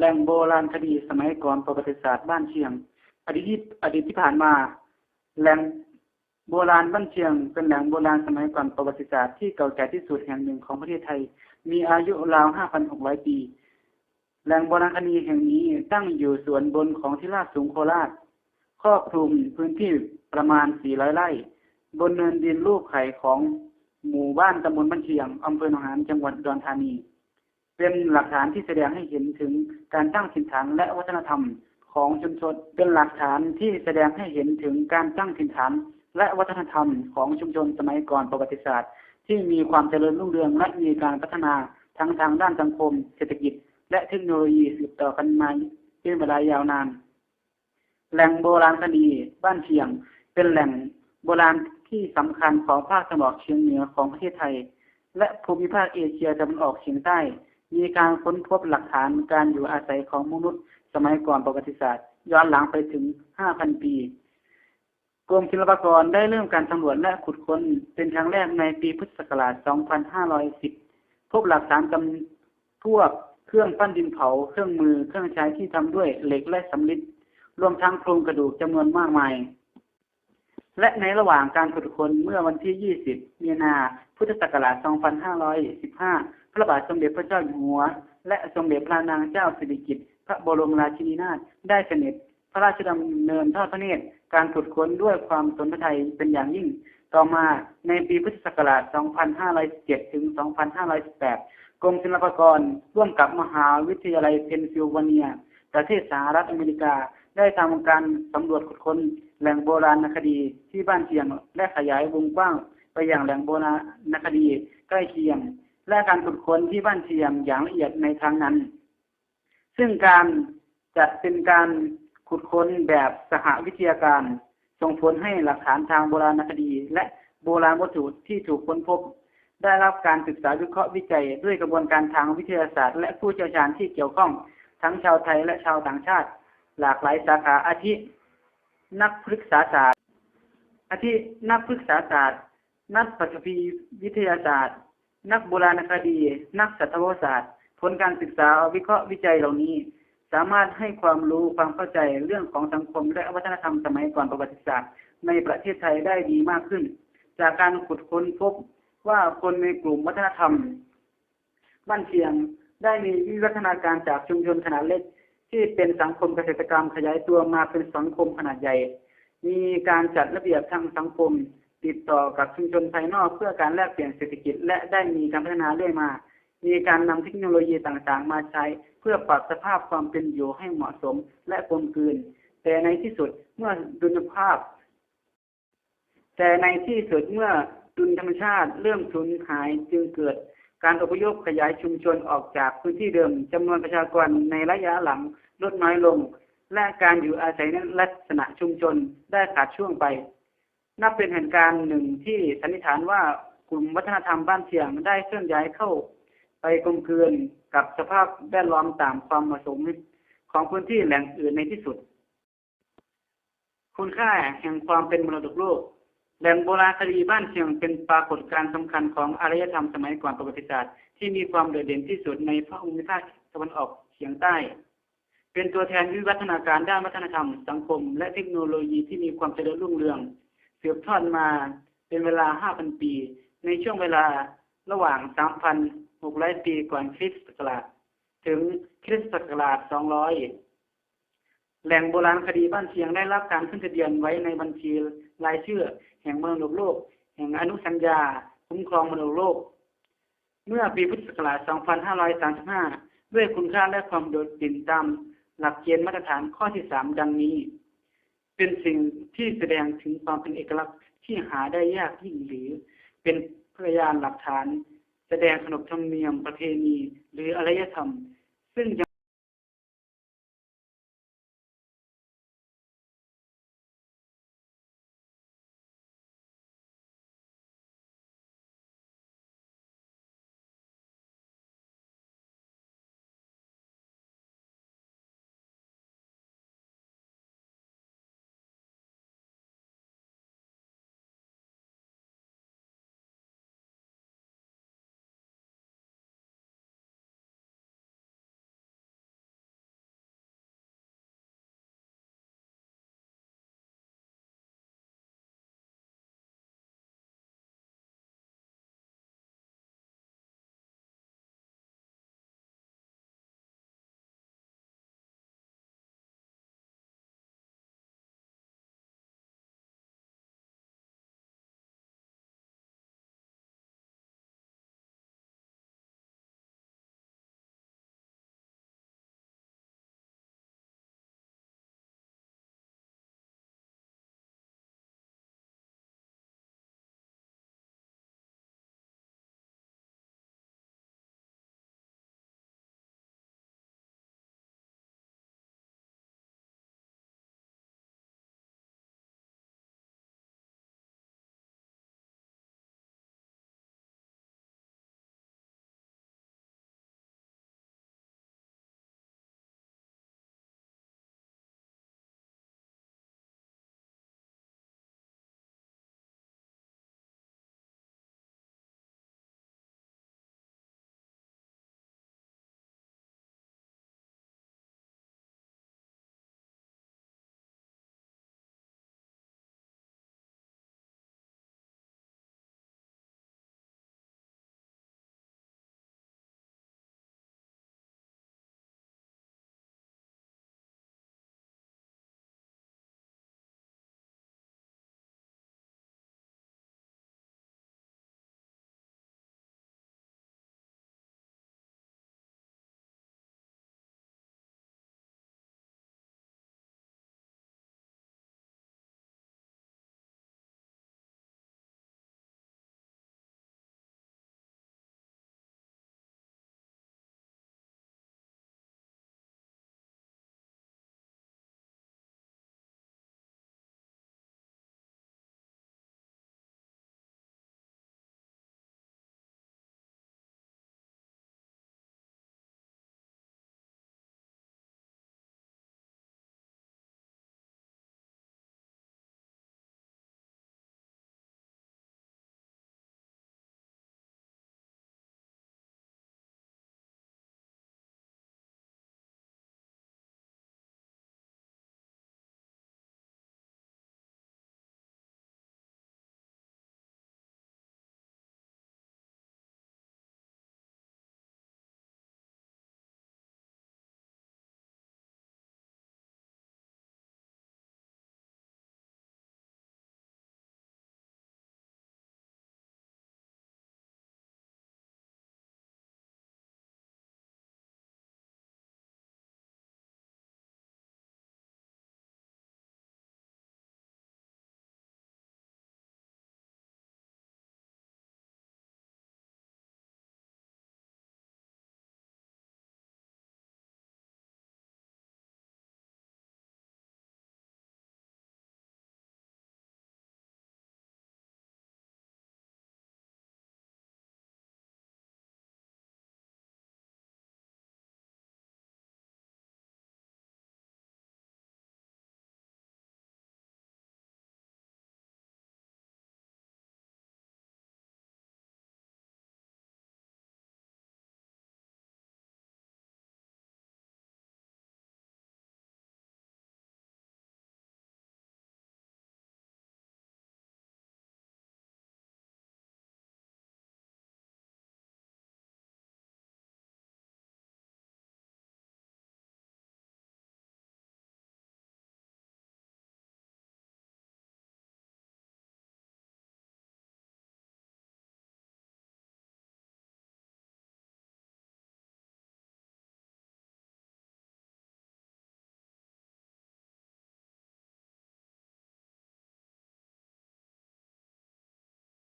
แหล่งโบราณคดีสมัยก่อนประวัติศาสตร์บ้านเชียง อดีตที่อดีตที่ผ่านมา แหล่งโบราณบ้านเชียง เป็นแหล่งโบราณสมัยก่อนประวัติศาสตร์ที่เก่าแก่ที่สุดแห่งหนึ่งของประเทศไทย มีอายุราว 5,600 ปี แหล่งโบราณคดีแห่งนี้ตั้งอยู่ส่วนบนของที่ราบสูงโคราช ครอบคลุมพื้นที่ประมาณ 400 ไร่ บนเนินดินรูปไข่ของหมู่บ้านตำบลบ้านเชียงอำเภอหนองหานจังหวัดอุดรธานี เป็นหลักฐานที่แสดงให้เห็นถึงการตั้งถิ่นฐานและวัฒนธรรมของชุมชน เป็นหลักฐานที่แสดงให้เห็นถึงการตั้งถิ่นฐาน และวัฒนธรรมของชุมชนสมัยก่อนประวัติศาสตร์ ที่มีความเจริญรุ่งเรืองและมีการพัฒนาทั้งทางด้านสังคม เศรษฐกิจ และเทคโนโลยีสืบต่อกันมาเป็นเวลายาวนาน แหล่งโบราณคดีบ้านเชียง เป็นแหล่งโบราณที่สำคัญของภาคตะวันออกเฉียงเหนือของประเทศไทย และภูมิภาคเอเชียตะวันออกเฉียงใต้ มีการค้นพบหลักฐานการอยู่อาศัยของมนุษย์ สมัยก่อนประวัติศาสตร์ ย้อนหลังไปถึง 5,000 ปี กรมศิลปากรได้เริ่มการสำรวจและขุดค้นเป็นครั้งแรกในปีพุทธศักราช 2510 พบหลักฐานจำพวกเครื่องปั้นดินเผา เครื่องมือ เครื่องใช้ที่ทำด้วยเหล็กและสำริด รวมทั้งโครงกระดูกจำนวนมากมาย และในระหว่างการขุดค้นเมื่อวันที่ 20 มีนา พุทธศักราช 2515 พระบาทสมเด็จพระเจ้าอยู่หัว และสมเด็จพระนางเจ้าสิริกิติ์พระบรมราชินีนาถได้เสด็จพระราชดำเนินทอดพระเนตรการขุดค้นด้วยความสนพระทัยเป็นอย่างยิ่ง ต่อมาในปีพุทธศักราช 2517 ถึง 2518 กรมศิลปากรร่วมกับมหาวิทยาลัยเพนซิลเวเนีย ประเทศสหรัฐอเมริกาได้ทำการสำรวจขุดค้น แหล่งโบราณคดีที่บ้านเชียง และขยายวงกว้างไปอย่างแหล่งโบราณคดีใกล้เคียง และการขุดค้นที่บ้านเชียงอย่างละเอียดในครั้งนั้น ซึ่งการจัดเป็นการขุดค้นแบบสหวิทยาการ ส่งผลให้หลักฐานทางโบราณคดี และโบราณวัตถุที่ถูกค้นพบ ได้รับการศึกษาวิเคราะห์วิจัย ด้วยกระบวนการทางวิทยาศาสตร์ และผู้เชี่ยวชาญที่เกี่ยวข้อง ทั้งชาวไทยและชาวต่างชาติ หลากหลายสาขาอาทิ นักพฤกษาศาสตร์ อาทินักพฤกษาศาสตร์ นักปฐพีวิทยาศาสตร์ นักโบราณคดี นักสัตวศาสตร์ ผลการศึกษาวิเคราะห์วิจัยเหล่านี้ สามารถให้ความรู้ความเข้าใจเรื่องของสังคมและวัฒนธรรมสมัยก่อนประวัติศาสตร์ ในประเทศไทยได้ดีมากขึ้น จากการขุดค้นพบว่าคนในกลุ่มวัฒนธรรมบ้านเชียงได้มีวิวัฒนาการจากชุมชนขนาดเล็ก ที่เป็นสังคมเกษตรกรรมขยายตัวมาเป็นสังคมขนาดใหญ่ มีการจัดระเบียบทางสังคม ติดต่อกับชุมชนภายนอก เพื่อการแลกเปลี่ยนเศรษฐกิจ และได้มีการพัฒนาเรื่อยมา มีการนำเทคโนโลยีต่างๆ มาใช้ เพื่อปรับสภาพความเป็นอยู่ให้เหมาะสมและกลมกลืน แต่ในที่สุดเมื่อดุลภาพ แต่ในที่สุดเมื่อดุลธรรมชาติเริ่มสูญหายจึงเกิด การอพยพขยายชุมชนออกจากพื้นที่เดิมจำนวนประชากรในระยะหลังลดน้อยลง และการอยู่อาศัยในลักษณะชุมชนได้ขาดช่วงไป นับเป็นเหตุการณ์หนึ่งที่สันนิษฐานว่ากลุ่มวัฒนธรรมบ้านเชียงได้เคลื่อนย้ายเข้า ไปกลมกลืนกับสภาพแวดล้อมตามความเหมาะสมของพื้นที่แหล่งอื่นในที่สุด คุณค่าแห่งความเป็นมรดกโลก แหล่งโบราณคดีบ้านเชียงเป็นปรากฏการณ์สำคัญของอารยธรรมสมัยก่อนประวัติศาสตร์ที่มีความโดดเด่นที่สุดในภาคภูมิภาคตะวันออกเฉียงใต้ เป็นตัวแทนวิวัฒนาการด้านวัฒนธรรม สังคม และเทคโนโลยีที่มีความเจริญรุ่งเรืองสืบทอดมาเป็นเวลา 5,000 ปี ในช่วงเวลาระหว่าง 3,600 ปีก่อนคริสต์ศักราชถึงคริสต์ศักราช 200 แหล่งโบราณคดีบ้านเชียงได้รับการขึ้นทะเบียนไว้ในบัญชีรายชื่อ แห่งมรดกโลก แห่งอนุสัญญา คุ้มครองมรดกโลก เมื่อปีพุทธศักราช 2535 ด้วยคุณค่าและความโดดเด่นตามหลักเกณฑ์มาตรฐานข้อที่ 3 ดังนี้ เป็นสิ่งที่แสดงถึงความเป็นเอกลักษณ์ที่หาได้ยากยิ่งหรือ เป็นพยานหลักฐาน แสดงขนบธรรมเนียมประเพณี หรืออารยธรรม ซึ่ง